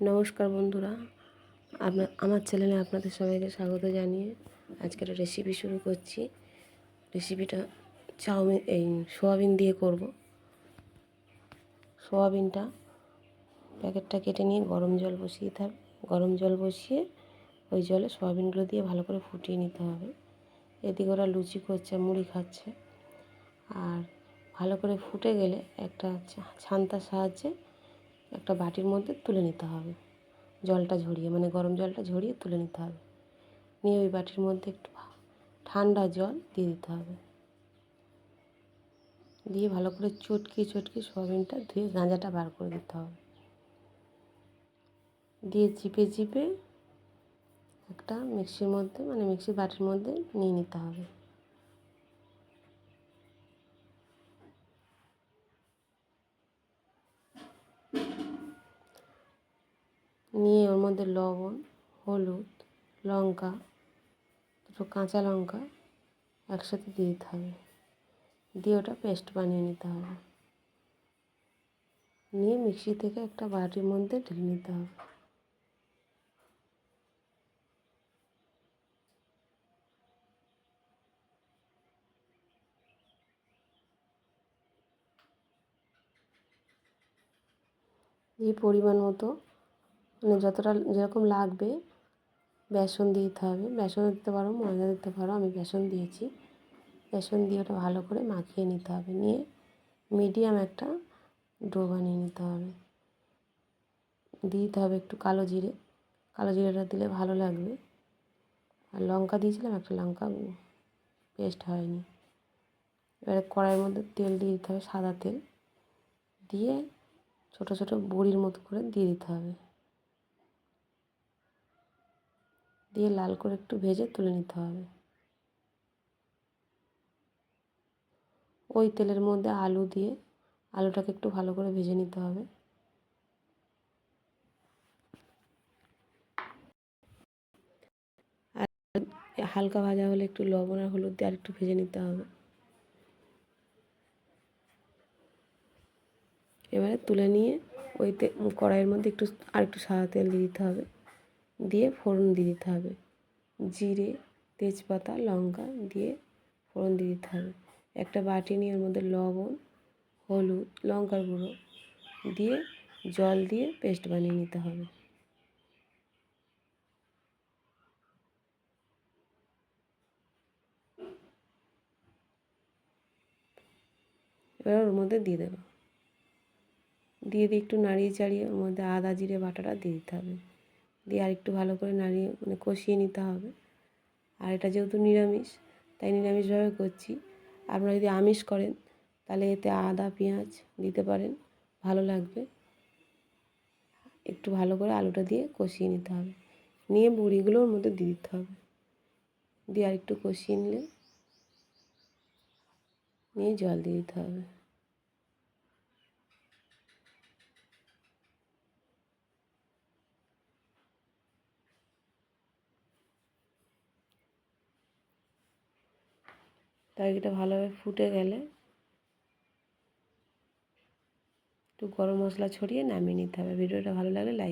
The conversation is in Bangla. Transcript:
নমস্কার বন্ধুরা। আপনার আমার চ্যানেলে আপনাদের সবাইকে স্বাগত জানিয়ে আজকের রেসিপি শুরু করছি। রেসিপিটা চাউমিন, এই সোয়াবিন দিয়ে করব। সোয়াবিনটা প্যাকেটটা কেটে নিয়ে গরম জল বসিয়ে থাক, গরম জল বসিয়ে ওই জলে সোয়াবিনগুলো দিয়ে ভালো করে ফুটিয়ে নিতে হবে। এদিকে ওরা লুচি করছে মুড়ি খাচ্ছে। আর ভালো করে ফুটে গেলে একটা ছান্তার সাহায্যে একটা বাটির মধ্যে তুলে নিতে হবে। জলটা ঝরিয়ে মানে গরম জলটা ঝরিয়ে তুলে নিতে হবে। নিয়ে ওই বাটির মধ্যে একটু ঠান্ডা জল দিয়ে দিতে হবে। দিয়ে ভালো করে চটকে চটকে সোয়াবিনটা ধুয়ে গাঁজাটা বার করে দিতে হবে। দিয়ে চিপে চিপে একটা মিক্সির মধ্যে মানে মিক্সির বাটির মধ্যে নিয়ে নিতে হবে নিয়ে ওর মধ্যে লবণ, হলুদ, লঙ্কা, দুটো কাঁচা লঙ্কা একসাথে দিয়ে দিতে হবে। দিয়ে ওটা পেস্ট বানিয়ে নিতে হবে। নিয়ে মিক্সি থেকে একটা বাটির মধ্যে ঢেলে নিতে হবে। দিয়ে পরিমাণ মতো মানে যতটা যেরকম লাগবে, বেসন দিতে হবে। বেসন দিতে পারো, ময়দা দিতে পারো, আমি বেসন দিয়েছি। বেসন দিয়ে ওটা ভালো করে মাখিয়ে নিতে হবে। নিয়ে মিডিয়াম একটা ডো বানিয়ে নিতে হবে। দিতে হবে একটু কালো জিরে। কালো জিরেটা দিলে ভালো লাগবে। আর লঙ্কা দিয়েছিলাম, একটা লঙ্কা পেস্ট হয়নি। এবারে কড়াইয়ের মধ্যে তেল দিয়ে দিতে হবে, সাদা তেল। দিয়ে ছোটো ছোটো বড়ির মতো করে দিয়ে দিতে হবে। দিয়ে লাল করে একটু ভেজে তুলে নিতে হবে। ওই তেলের মধ্যে আলু দিয়ে আলুটাকে একটু ভালো করে ভেজে নিতে হবে। আর হালকা ভাজা হলে একটু লবণ আর হলুদ দিয়ে আর একটু ভেজে নিতে হবে। এবারে তুলে নিয়ে ওই কড়াইয়ের মধ্যে একটু আর একটু সাদা তেল দিয়ে দিতে হবে। দিয়ে ফোড়ন দিয়ে দিতে হবে। জিরে, তেজপাতা, লঙ্কা দিয়ে ফোড়ন দিয়ে দিতে হবে। একটা বাটি নিয়ে এর মধ্যে লবণ, হলুদ, লঙ্কার গুঁড়ো দিয়ে জল দিয়ে পেস্ট বানিয়ে নিতে হবে। এবার ওর মধ্যে দিয়ে দেবো। দিয়ে দিয়ে একটু নাড়িয়ে চাড়িয়ে ওর মধ্যে আদা, জিরে, বাটাটা দিয়ে দিতে হবে। দিয়ে আর একটু ভালো করে নাড়িয়ে মানে কষিয়ে নিতে হবে। আর এটা যেহেতু নিরামিষ, তাই নিরামিষভাবে করছি। আপনারা যদি আমিষ করেন, তাহলে এতে আদা, পেঁয়াজ দিতে পারেন, ভালো লাগবে। একটু ভালো করে আলুটা দিয়ে কষিয়ে নিতে হবে। নিয়ে বড়িগুলো ওর মধ্যে দিয়ে দিতে হবে। দিয়ে আর একটু কষিয়ে নিলে, নিয়ে জল দিয়ে দিতে হবে। তরকারিটা ভালোভাবে ফুটে গেলে একটু গরম মশলা ছড়িয়ে নামিয়ে নিতে হবে। ভিডিওটা ভালো লাগলে লাইক